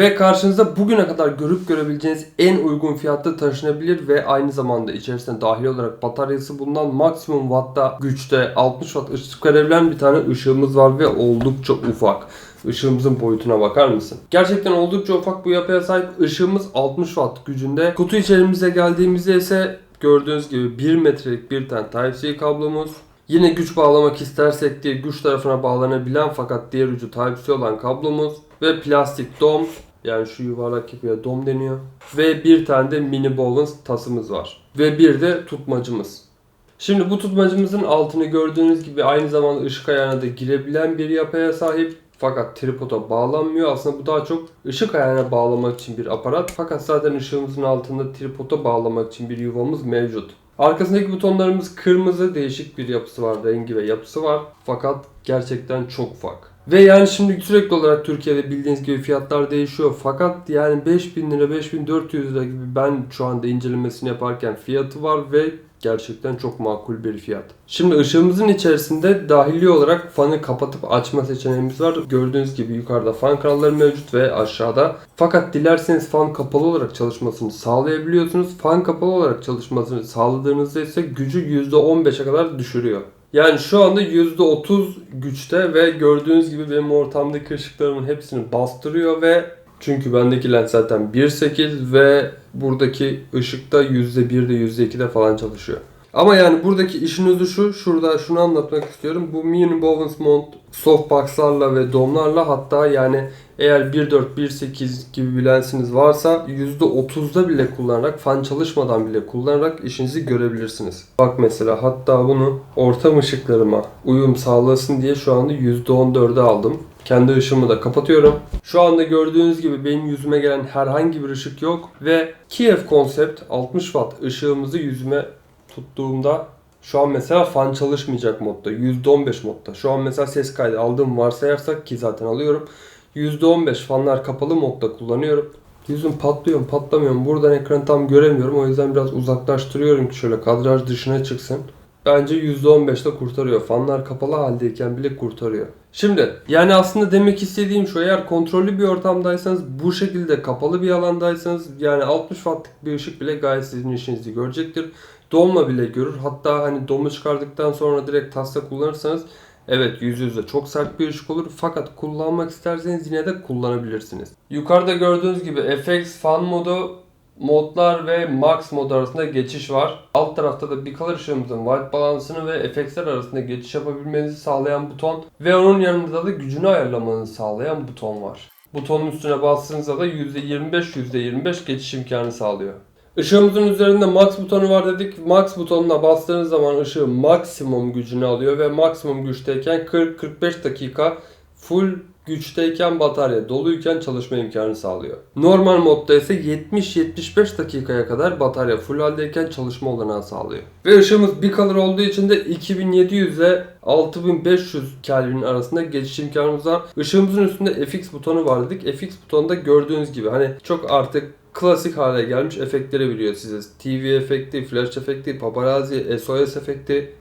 Ve karşınıza bugüne kadar görüp görebileceğiniz en uygun fiyatlı taşınabilir ve aynı zamanda içerisinde dahil olarak bataryası bulunan maksimum wattta güçte 60 watt ışık verebilen bir tane ışığımız var ve oldukça ufak. Işığımızın boyutuna bakar mısın? Gerçekten oldukça ufak bu yapıya sahip ışığımız 60 watt gücünde. Kutu içerimize geldiğimizde ise gördüğünüz gibi 1 metrelik bir tane Type-C kablomuz. Yine güç bağlamak istersek diye güç tarafına bağlanabilen fakat diğer ucu Type-C olan kablomuz ve plastik dom yani şu yuvarlak yapıya dom deniyor. Ve bir tane de mini Bowens tasımız var. Ve bir de tutmacımız. Şimdi bu tutmacımızın altını gördüğünüz gibi aynı zamanda ışık ayağına da girebilen bir yapıya sahip. Fakat tripoda bağlanmıyor. Aslında bu daha çok ışık ayağına bağlamak için bir aparat. Fakat zaten ışığımızın altında tripoda bağlamak için bir yuvamız mevcut. Arkasındaki butonlarımız kırmızı değişik bir yapısı var, rengi ve yapısı var. Fakat gerçekten çok ufak. Ve yani şimdi sürekli olarak Türkiye'de bildiğiniz gibi fiyatlar değişiyor. Fakat yani 5000 lira, 5400 lira gibi ben şu anda incelemesini yaparken fiyatı var ve gerçekten çok makul bir fiyat. Şimdi ışığımızın içerisinde dahili olarak fanı kapatıp açma seçeneğimiz var. Gördüğünüz gibi yukarıda fan kanalları mevcut ve aşağıda. Fakat dilerseniz fan kapalı olarak çalışmasını sağlayabiliyorsunuz. Fan kapalı olarak çalışmasını sağladığınızda ise gücü %15'e kadar düşürüyor. Yani şu anda %30 güçte ve gördüğünüz gibi benim ortamdaki ışıklarımın hepsini bastırıyor ve çünkü bendeki lens zaten 1.8 ve buradaki ışıkta %1'de %2'de falan çalışıyor. Ama yani buradaki işin özü şu, şurada şunu anlatmak istiyorum. Bu Mini Bowens Mount softboxlarla ve domlarla hatta yani eğer 1.4, 1.8 gibi bir lensiniz varsa %30'da bile kullanarak, fan çalışmadan bile kullanarak işinizi görebilirsiniz. Bak mesela hatta bunu ortam ışıklarıma uyum sağlasın diye şu anda %14'e aldım. Kendi ışığımı da kapatıyorum. Şu anda gördüğünüz gibi benim yüzüme gelen herhangi bir ışık yok. Ve Kiev Concept 60 watt ışığımızı yüzüme tuttuğumda şu an mesela fan çalışmayacak modda. %15 modda. Şu an mesela ses kaydı aldığım varsayarsak ki zaten alıyorum. %15 fanlar kapalı modda kullanıyorum. Yüzüm patlıyor patlamıyor buradan ekranı tam göremiyorum. O yüzden biraz uzaklaştırıyorum ki şöyle kadraj dışına çıksın. Bence %15'te kurtarıyor. Fanlar kapalı haldeyken bile kurtarıyor. Şimdi yani aslında demek istediğim şu eğer kontrollü bir ortamdaysanız bu şekilde kapalı bir alandaysanız yani 60 wattlık bir ışık bile gayet sizin işinizi görecektir. Domla bile görür. Hatta hani domu çıkardıktan sonra direkt tasla kullanırsanız Evet yüz yüze çok sert bir ışık olur fakat kullanmak isterseniz yine de kullanabilirsiniz. Yukarıda gördüğünüz gibi FX fan modu modlar ve max mod arasında geçiş var. Alt tarafta da bir color ışığımızın white balansını ve FX'ler arasında geçiş yapabilmenizi sağlayan buton ve onun yanında da gücünü ayarlamanızı sağlayan buton var. Butonun üstüne bastığınızda da %25 %25 geçiş imkanı sağlıyor. Işığımızın üzerinde max butonu var dedik. Max butonuna bastığınız zaman ışığı maksimum gücünü alıyor ve maksimum güçteyken 40-45 dakika full güçteyken batarya doluyken çalışma imkanı sağlıyor. Normal modda ise 70-75 dakikaya kadar batarya full haldeyken çalışma olanağı sağlıyor. Ve ışığımız bir color olduğu için de 2700 ile 6500 Kelvin arasında geçiş imkanımız var. Işığımızın üstünde FX butonu var dedik. FX butonunda gördüğünüz gibi hani çok artık klasik hale gelmiş efektleri biliyor size. TV efekti, flash efekti, paparazzi, SOS efekti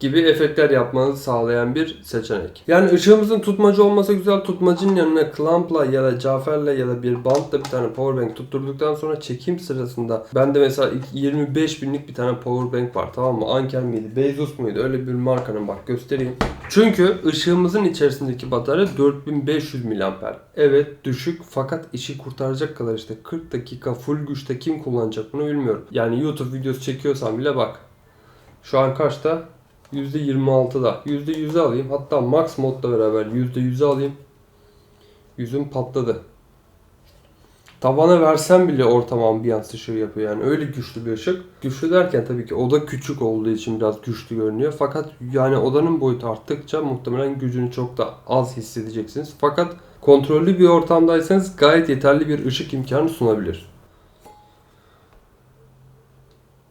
gibi efektler yapmanızı sağlayan bir seçenek. Yani ışığımızın tutmacı olması güzel. Tutmacının yanına clampla ya da caferle ya da bir bantla bir tane powerbank tutturduktan sonra çekim sırasında bende mesela 25 binlik bir tane powerbank var tamam mı? Anker miydi? Bezos muydu? Öyle bir markanın bak göstereyim. Çünkü ışığımızın içerisindeki batarya 4500 mAh. Evet düşük fakat işi kurtaracak kadar işte 40 dakika full güçte kim kullanacak bunu bilmiyorum. Yani YouTube videosu çekiyorsan bile bak. Şu an kaçta? %26'da. %100'e alayım. Hatta max modla beraber %100'e alayım. Yüzüm patladı. Tabana versem bile ortam ambiyans ışığı yapıyor yani öyle güçlü bir ışık. Güçlü derken tabii ki oda küçük olduğu için biraz güçlü görünüyor. Fakat yani odanın boyutu arttıkça muhtemelen gücünü çok da az hissedeceksiniz. Fakat kontrollü bir ortamdaysanız gayet yeterli bir ışık imkanı sunabilir.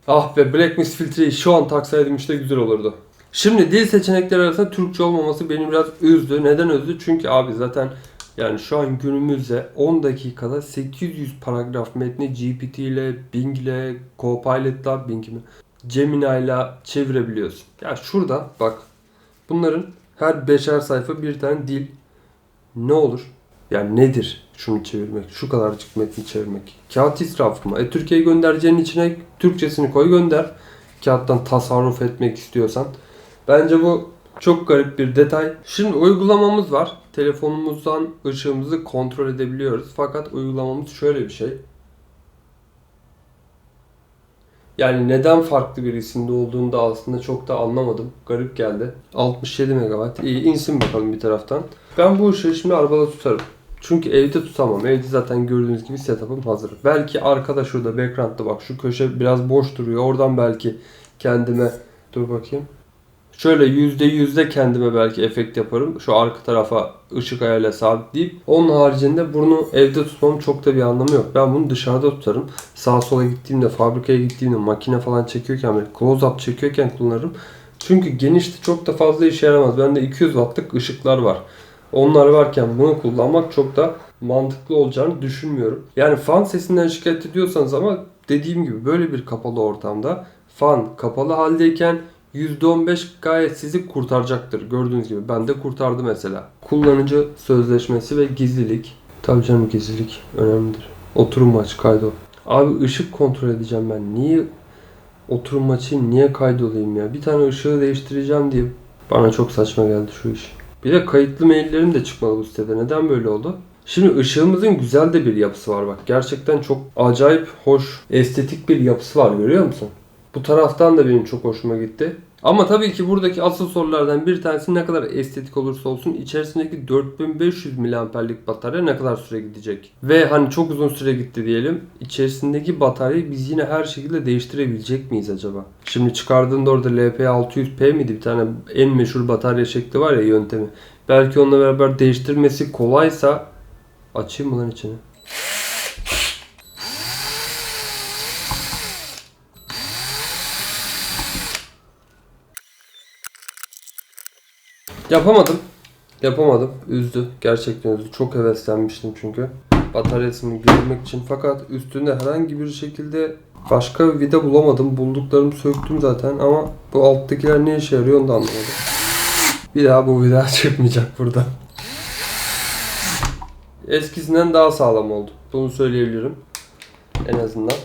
Ah be Black Mist filtreyi şu an taksaydım işte güzel olurdu. Şimdi dil seçenekleri arasında Türkçe olmaması beni biraz üzdü. Neden üzdü? Çünkü abi zaten yani şu an günümüzde 10 dakikada 800 paragraf metni GPT ile, Bing ile, Copilot'la, Bing mi? Gemini ile çevirebiliyorsun. Ya şurada bak bunların Her beşer sayfa bir tane dil. Ne olur? Yani nedir şunu çevirmek? Şu kadarcık metni çevirmek. Kağıt israfı mı? E Türkiye'ye göndereceğin içine Türkçesini koy gönder. Kağıttan tasarruf etmek istiyorsan. Bence bu çok garip bir detay. Şimdi uygulamamız var. Telefonumuzdan ışığımızı kontrol edebiliyoruz. Fakat uygulamamız şöyle bir şey. Yani neden farklı bir isimde olduğunu da aslında çok da anlamadım. Garip geldi. 67 MB. İyi insin bakalım bir taraftan. Ben bu ışığı şimdi arabada tutarım. Çünkü evde tutamam. Evde zaten gördüğünüz gibi setup'ım hazır. Belki arkada şurada background'da bak şu köşe biraz boş duruyor. Oradan belki kendime dur bakayım. Şöyle yüzde yüzde kendime belki efekt yaparım. Şu arka tarafa ışık ayarıyla sabitleyip. Onun haricinde bunu evde tutmam çok da bir anlamı yok. Ben bunu dışarıda tutarım. Sağa sola gittiğimde, fabrikaya gittiğimde, makine falan çekiyorken, close up çekiyorken kullanırım. Çünkü genişte çok da fazla işe yaramaz. Bende 200 wattlık ışıklar var. Onlar varken bunu kullanmak çok da mantıklı olacağını düşünmüyorum. Yani fan sesinden şikayet ediyorsanız ama dediğim gibi böyle bir kapalı ortamda fan kapalı haldeyken %15 gayet sizi kurtaracaktır. Gördüğünüz gibi ben de kurtardı mesela. Kullanıcı sözleşmesi ve gizlilik. Tabii canım gizlilik önemlidir. Oturum maç kaydol. Abi ışık kontrol edeceğim ben. Niye oturum maçı niye kaydolayım ya? Bir tane ışığı değiştireceğim diye bana çok saçma geldi şu iş. Bir de kayıtlı maillerim de çıkmadı bu sitede. Neden böyle oldu? Şimdi ışığımızın güzel de bir yapısı var bak. Gerçekten çok acayip hoş, estetik bir yapısı var görüyor musun? Bu taraftan da benim çok hoşuma gitti. Ama tabii ki buradaki asıl sorulardan bir tanesi ne kadar estetik olursa olsun içerisindeki 4500 miliamperlik batarya ne kadar süre gidecek? Ve hani çok uzun süre gitti diyelim. İçerisindeki bataryayı biz yine her şekilde değiştirebilecek miyiz acaba? Şimdi çıkardığında orada LP600P miydi? Bir tane en meşhur batarya şekli var ya yöntemi. Belki onunla beraber değiştirmesi kolaysa açayım mı lan içini? Yapamadım. Yapamadım. Üzdü. Gerçekten üzdü. Çok heveslenmiştim çünkü. Bataryasını görmek için. Fakat üstünde herhangi bir şekilde başka bir vida bulamadım. Bulduklarımı söktüm zaten ama bu alttakiler ne işe yarıyor onu da anlamadım. Bir daha bu vida çıkmayacak burada. Eskisinden daha sağlam oldu. Bunu söyleyebilirim. En azından.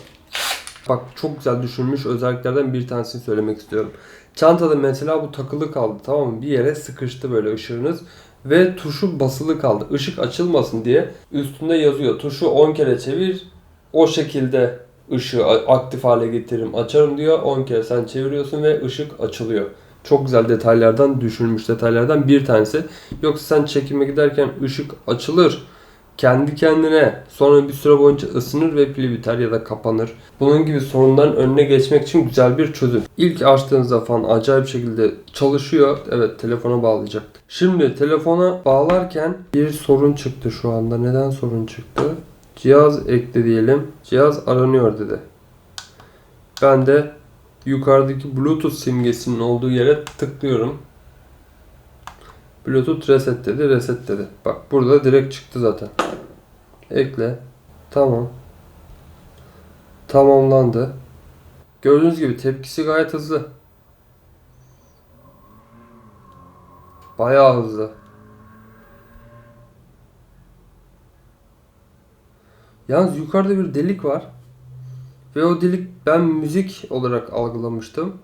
Bak çok güzel düşünmüş özelliklerden bir tanesini söylemek istiyorum. Çantada mesela bu takılı kaldı tamam mı? Bir yere sıkıştı böyle ışığınız ve tuşu basılı kaldı. Işık açılmasın diye üstünde yazıyor. Tuşu 10 kere çevir. O şekilde ışığı aktif hale getiririm, açarım diyor. 10 kere sen çeviriyorsun ve ışık açılıyor. Çok güzel detaylardan düşünmüş detaylardan bir tanesi. Yoksa sen çekime giderken ışık açılır kendi kendine sonra bir süre boyunca ısınır ve pili biter ya da kapanır. Bunun gibi sorunların önüne geçmek için güzel bir çözüm. İlk açtığınızda falan acayip şekilde çalışıyor. Evet telefona bağlayacaktı. Şimdi telefona bağlarken bir sorun çıktı şu anda. Neden sorun çıktı? Cihaz ekle diyelim. Cihaz aranıyor dedi. Ben de yukarıdaki Bluetooth simgesinin olduğu yere tıklıyorum. Bluetooth reset dedi, reset dedi. Bak burada direkt çıktı zaten. Ekle. Tamam. Tamamlandı. Gördüğünüz gibi tepkisi gayet hızlı. Bayağı hızlı. Yalnız yukarıda bir delik var. Ve o delik ben müzik olarak algılamıştım.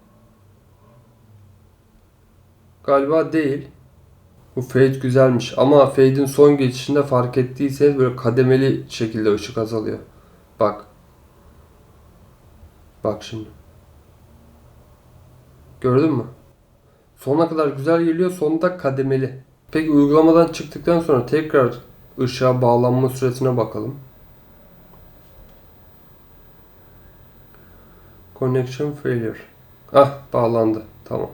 Galiba değil. Bu fade güzelmiş ama fade'in son geçişinde fark ettiyseniz böyle kademeli şekilde ışık azalıyor. Bak. Bak şimdi. Gördün mü? Sona kadar güzel geliyor, sonunda kademeli. Peki uygulamadan çıktıktan sonra tekrar ışığa bağlanma süresine bakalım. Connection failure. Ah bağlandı. Tamam.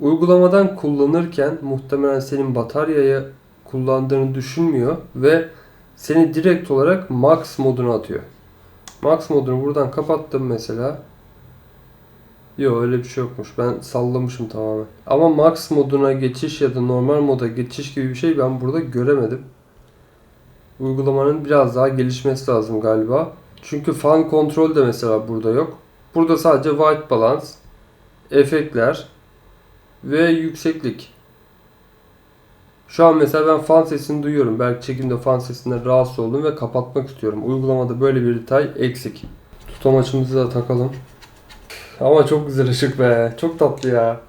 Uygulamadan kullanırken muhtemelen senin bataryayı kullandığını düşünmüyor ve seni direkt olarak max moduna atıyor. Max modunu buradan kapattım mesela. Yok öyle bir şey yokmuş. Ben sallamışım tamamen. Ama max moduna geçiş ya da normal moda geçiş gibi bir şey ben burada göremedim. Uygulamanın biraz daha gelişmesi lazım galiba. Çünkü fan kontrol de mesela burada yok. Burada sadece white balance, efektler, ve yükseklik. Şu an mesela ben fan sesini duyuyorum. Belki çekimde fan sesinden rahatsız oldum ve kapatmak istiyorum. Uygulamada böyle bir detay eksik. Tutamaçımızı da takalım. Ama çok güzel ışık be. Çok tatlı ya.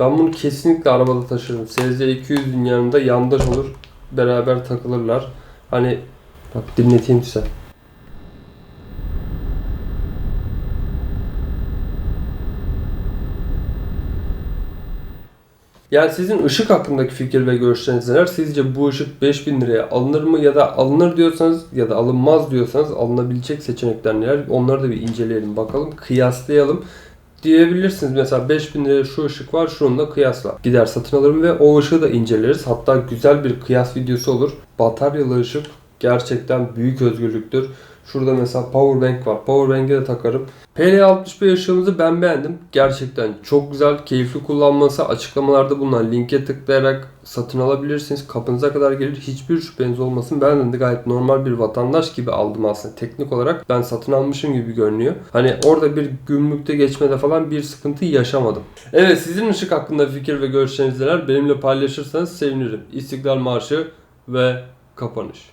Ben bunu kesinlikle arabada taşırım. SZ200'ün yanında yandaş olur. Beraber takılırlar. Hani bak dinleteyim size. Yani sizin ışık hakkındaki fikir ve görüşleriniz neler? Sizce bu ışık 5000 liraya alınır mı ya da alınır diyorsanız ya da alınmaz diyorsanız alınabilecek seçenekler neler? Onları da bir inceleyelim bakalım, kıyaslayalım. Diyebilirsiniz mesela 5000 liraya şu ışık var şununla kıyasla. Gider satın alırım ve o ışığı da inceleriz. Hatta güzel bir kıyas videosu olur. Bataryalı ışık gerçekten büyük özgürlüktür. Şurada mesela powerbank var. Powerbank'e de takarım. PL65 ışığımızı ben beğendim. Gerçekten çok güzel, keyifli kullanması. Açıklamalarda bulunan linke tıklayarak satın alabilirsiniz. Kapınıza kadar gelir. Hiçbir şüpheniz olmasın. Ben de gayet normal bir vatandaş gibi aldım aslında. Teknik olarak ben satın almışım gibi görünüyor. Hani orada bir gümrükte geçmede falan bir sıkıntı yaşamadım. Evet sizin ışık hakkında fikir ve görüşleriniz neler? Benimle paylaşırsanız sevinirim. İstiklal Marşı ve kapanış.